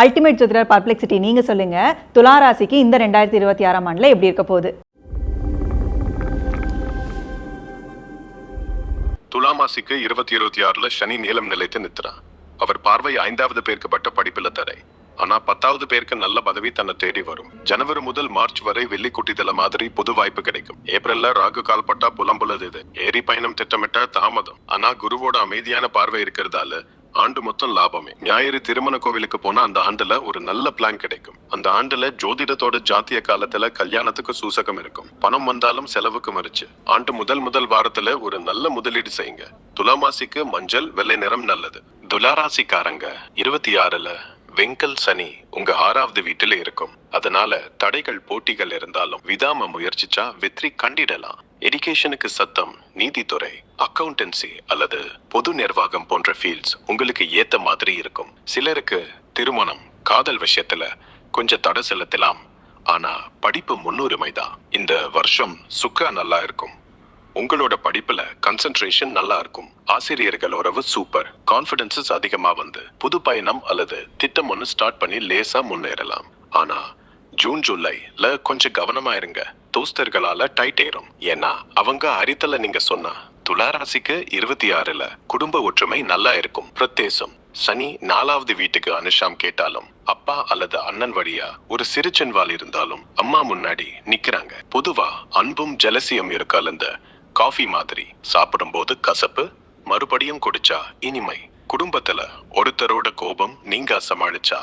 Ultimate ஜோதிடர் பர்ப்ளெக்சிட்டி நீங்க சொல்லுங்க. துலா ராசிக்கு இந்த ரெண்டாயிரத்தி இருபத்தி ஆறாம் ஆண்டுல எப்படி இருக்க போகுது? துலாமாசிக்கு இருபத்தி இருபத்தி ஆறுல சனி நீளம் நிலைத்து நிற்கிறான் அவர் பார்வை ஐந்தாவது பேர்க்கப்பட்ட படிப்புல தடை. ஆனா பத்தாவது பேருக்கு நல்ல பதவி தன்னை தேடி வரும். ஜனவரி முதல் மார்ச் வரை வெள்ளி குட்டிதல மாதிரி புது வாய்ப்பு கிடைக்கும். ஏப்ரல்ல ராகு கால்பட்டா புலம்புலது இது. ஏரி பயணம் திட்டமிட்ட தாமதம். ஆனா குருவோட அமைதியான பார்வை இருக்கிறதால ஆண்டு மொத்தம் லாபமே. ஞாயிறு திருமண கோவிலுக்கு போனா அந்த ஆண்டுல ஒரு நல்ல பிளான் கிடைக்கும். அந்த ஆண்டுல ஜோதிடத்தோட ஜாத்திய காலத்துல கல்யாணத்துக்கு சூசகம் இருக்கும். பணம் வந்தாலும் செலவுக்கு மறிச்சு. ஆண்டு முதல் முதல் வாரத்துல ஒரு நல்ல முதலீடு செய்யுங்க. துலாமாசிக்கு மஞ்சள் வெள்ளை நிறம் நல்லது. துலாராசிக்காரங்க இருபத்தி ஆறுல வெங்கல் சனி உங்க ஆறாவது வீட்டுல இருக்கும். அதனால தடைகள் போட்டிகள் இருந்தாலும் விதாம முயற்சிச்சா வெற்றி கண்டிடலாம். எஜுகேஷனுக்கு சத்தம் நீதித்துறை. அக்கவுண்டன்சி அல்லது பொது நிர்வாகம் போன்ற ஃபீல்ட்ஸ் உங்களுக்கு ஏத்த மாதிரி இருக்கும். சிலருக்கு திருமணம் காதல் விஷயத்துல கொஞ்சம் தடை செலுத்தலாம். ஆனா படிப்பு முன்னுரிமை தான். இந்த வருஷம் சுக்கா நல்லா இருக்கும். உங்களோட படிப்புல கன்சென்ட்ரேஷன் நல்லா இருக்கும். ஆசிரியர்கள் உறவு சூப்பர் கான்பிடன்சஸ் அதிகமா வந்து புது பயணம் அல்லது திட்டம் ஒன்று ஸ்டார்ட் பண்ணி லேசா முன்னேறலாம். ஆனா ஜூன் ஜூலைல கொஞ்சம் கவனமா இருங்க. தோஸ்தர்களால டைட் ஏறும். ஏன்னா அவங்க அரித்தல நீங்க சொன்னா துளாராசிக்கு இருபத்தி ஆறுல குடும்ப ஒற்றுமை நல்லா இருக்கும். பிரத்தேசம் சனி நாலாவது வீட்டுக்கு அனுஷாம் கேட்டாலும் அப்பா அல்லது அண்ணன் வழியா ஒரு சிறுச்சென்வால் இருந்தாலும் அம்மா முன்னாடி நிக்கிறாங்க. பொதுவா அன்பும் ஜலசியம் இருக்கலந்த காஃபி மாதிரி சாப்பிடும்போது கசப்பு மறுபடியும் குடிச்சா இனிமை. குடும்பத்துல ஒருத்தரோட கோபம் நீங்க சமாளிச்சா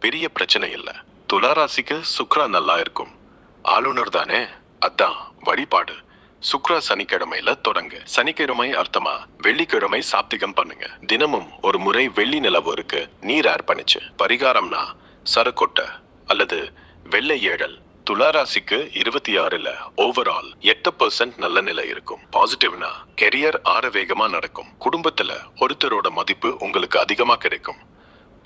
பெரிய பிரச்சனை இல்ல. துளாராசிக்கு சுக்ரா நல்லா இருக்கும். ஆளுநர் தானே? அதான் வழிபாடு. சுக்ரா சனிக்கிழமையில தொடங்கு. சனிக்கிழமை அர்த்தமா? வெள்ளிக்கிழமை சாப்திகம் பண்ணுங்க. தினமும் ஒரு முறை வெள்ளி நிலவு இருக்கு. நீர் அர்ப்பணிச்சு. பரிகாரம்னா சரக்கொட்டை அல்லது வெள்ளை ஏழல். துளாராசிக்கு இருபத்தி ஆறுல ஓவரால் எட்டு பர்சன்ட் நல்ல நிலை இருக்கும். பாசிட்டிவ்னா கெரியர் ஆற வேகமா நடக்கும். குடும்பத்துல ஒருத்தரோட மதிப்பு உங்களுக்கு அதிகமா கிடைக்கும்.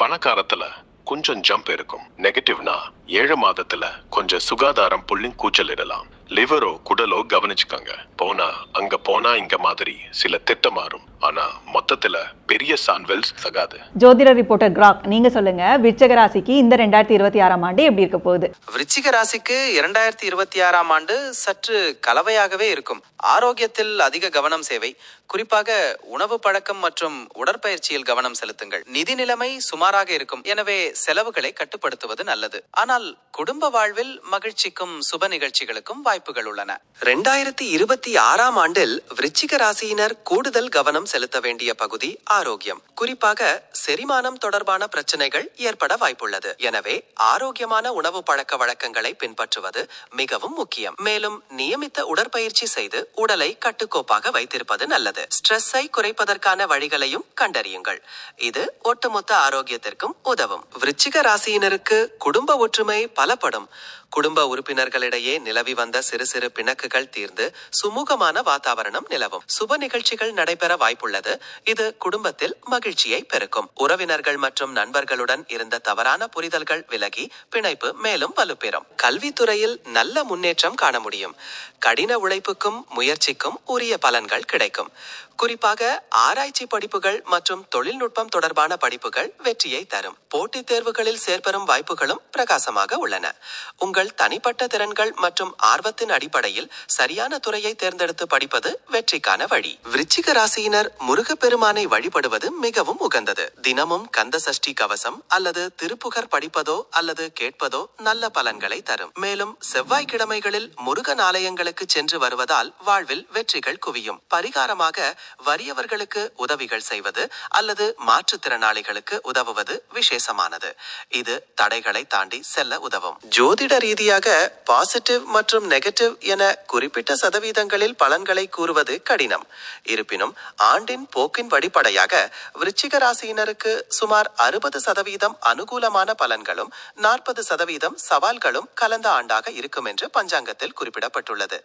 பணக்காரத்துல கொஞ்சம் ஜம்ப் இருக்கும். நெகட்டிவ்னா ஏழு மாதத்துல கொஞ்சம் சுகாதாரம் புள்ளிங் கூச்சல் இடலாம். லிவரோ குடலோ கவனிச்சுக்கோங்க. போனா அங்க போனா இங்க மாதிரி சில திட்டம் மாறும். ஆனா மொத்தத்துல பெரிய சான்வெல்ஸ் சகாது. ஜோதிடர் ரிப்போர்ட்டர் கிராக் நீங்க சொல்லுங்க விருச்சக ராசிக்கு இந்த ரெண்டாயிரத்தி இருபத்தி ஆறாம் ஆண்டு எப்படி இருக்க போகுது? விருச்சிக ராசிக்கு இரண்டாயிரத்தி இருபத்தி ஆறாம் ஆண்டு சற்று கலவையாகவே இருக்கும். ஆரோக்கியத்தில் அதிக கவனம் சேவை குறிப்பாக உணவு பழக்கம் மற்றும் உடற்பயிற்சியில் கவனம் செலுத்துங்கள். நிதி நிலைமை சுமாராக இருக்கும் எனவே செலவுகளை கட்டுப்படுத்துவது நல்லது. ஆனால் குடும்ப வாழ்வில் மகிழ்ச்சிக்கும் சுப நிகழ்ச்சிகளுக்கும் வாய்ப்புகள் உள்ளன. ரெண்டாயிரத்தி இருபத்தி ஆறாம் ஆண்டில் விருச்சிக ராசியினர் கூடுதல் கவனம் செலுத்த வேண்டிய பகுதி ஆரோக்கியம். குறிப்பாக செரிமானம் தொடர்பான பிரச்சனைகள் ஏற்பட வாய்ப்புள்ளது. எனவே ஆரோக்கியமான உணவு பழக்க வழக்கங்களை பின்பற்றுவது மிகவும் முக்கியம். மேலும் நியமித்த உடற்பயிற்சி செய்து உடலை கட்டுக்கோப்பாக வைத்திருப்பது நல்லது. ஸ்ட்ரெஸ்ஸை குறைப்பதற்கான வழிகளையும் கண்டறியுங்கள். இது ஒட்டுமொத்த ஆரோக்கியத்திற்கும் உதவும். விருச்சிக ராசியினருக்கு குடும்ப ஒற்றுமை பலப்படும். குடும்ப உறுப்பினர்களிடையே நிலவி வந்த சிறு சிறு பிணக்குகள் தீர்ந்து சுமூகமான வாதாவரணம் நிலவும். சுப நிகழ்ச்சிகள் நடைபெற வாய்ப்புள்ளது. இது குடும்பத்தில் மகிழ்ச்சியை பெருக்கும். உறவினர்கள் மற்றும் நண்பர்களுடன் இருந்த தவறான புரிதல்கள் விலகி பிணைப்பு மேலும் வலுப்பெறும். கல்வித்துறையில் நல்ல முன்னேற்றம் காண முடியும். கடின உழைப்புக்கும் முயற்சிக்கும் உரிய பலன்கள் கிடைக்கும். குறிப்பாக ஆராய்ச்சி படிப்புகள் மற்றும் தொழில்நுட்பம் தொடர்பான படிப்புகள் வெற்றியை தரும். போட்டித் தேர்வுகளில் சேர்பெறும் வாய்ப்புகளும் பிரகாசமாக உள்ளன. உங்கள் தனிப்பட்ட திறன்கள் மற்றும் ஆர்வத்தின் அடிப்படையில் சரியான துறையை தேர்ந்தெடுத்து படிப்பது வெற்றிக்கான வழி. விருச்சிக ராசியினர் முருகப்பெருமானை வழிபடுவது மிகவும் உகந்தது. தினமும் கந்த சஷ்டி கவசம் அல்லது திருப்புகர் படிப்பதோ அல்லது கேட்பதோ நல்ல பலன்களை தரும். மேலும் செவ்வாய்க்கிழமைகளில் முருகன் ஆலயங்களுக்கு சென்று வருவதால் வாழ்வில் வெற்றிகள் குவியும். பரிகாரமாக வறியவர்களுக்கு உதவிகள் செய்வது அல்லது மாற்றுத்திறனாளிகளுக்கு உதவுவது விசேஷமானது. இது தடைகளை தாண்டி செல்ல உதவும். ஜோதிட ரீதியாக பாசிட்டிவ் மற்றும் நெகட்டிவ் என குறிப்பிட்ட சதவீதங்களில் பலன்களை கூறுவது கடினம். இருப்பினும் ஆண்டின் போக்கின் அடிப்படையாக விருச்சிக ராசியினருக்கு சுமார் அறுபது சதவீதம் அனுகூலமான பலன்களும் நாற்பது சதவீதம் சவால்களும் கலந்த ஆண்டாக இருக்கும் என்று பஞ்சாங்கத்தில் குறிப்பிடப்பட்டுள்ளது.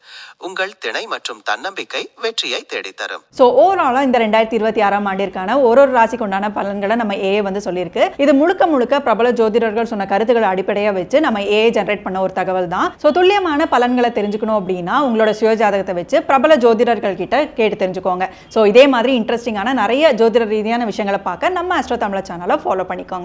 உங்கள் திணை மற்றும் தன்னம்பிக்கை வெற்றியை தேடித்தரும். ஸோ ஓவராலாக இந்த ரெண்டாயிரத்தி இருபத்தி ஆறாம் ஆண்டிற்கான ஒரு ஒரு ராசிக்கு உண்டான பலன்களை நம்ம ஏ வந்து சொல்லியிருக்கு. இது முழுக்க முழுக்க பிரபல ஜோதிடர்கள் சொன்ன கருத்துக்களை அடிப்படையாக வச்சு நம்ம ஏ ஜென்ரேட் பண்ண ஒரு தகவல் தான். ஸோ துல்லியமான பலன்களை தெரிஞ்சுக்கணும் அப்படின்னா உங்களோட சுயஜாதகத்தை வச்சு பிரபல ஜோதிடர்கள் கிட்ட கேட்டு தெரிஞ்சுக்கோங்க. ஸோ இதே மாதிரி இன்ட்ரெஸ்டிங்கான நிறைய ஜோதிட ரீதியான விஷயங்களை பார்க்க நம்ம நம்ம அஸ்ட்ரோ தமிழ சேனலை ஃபாலோ பண்ணிக்கோங்க.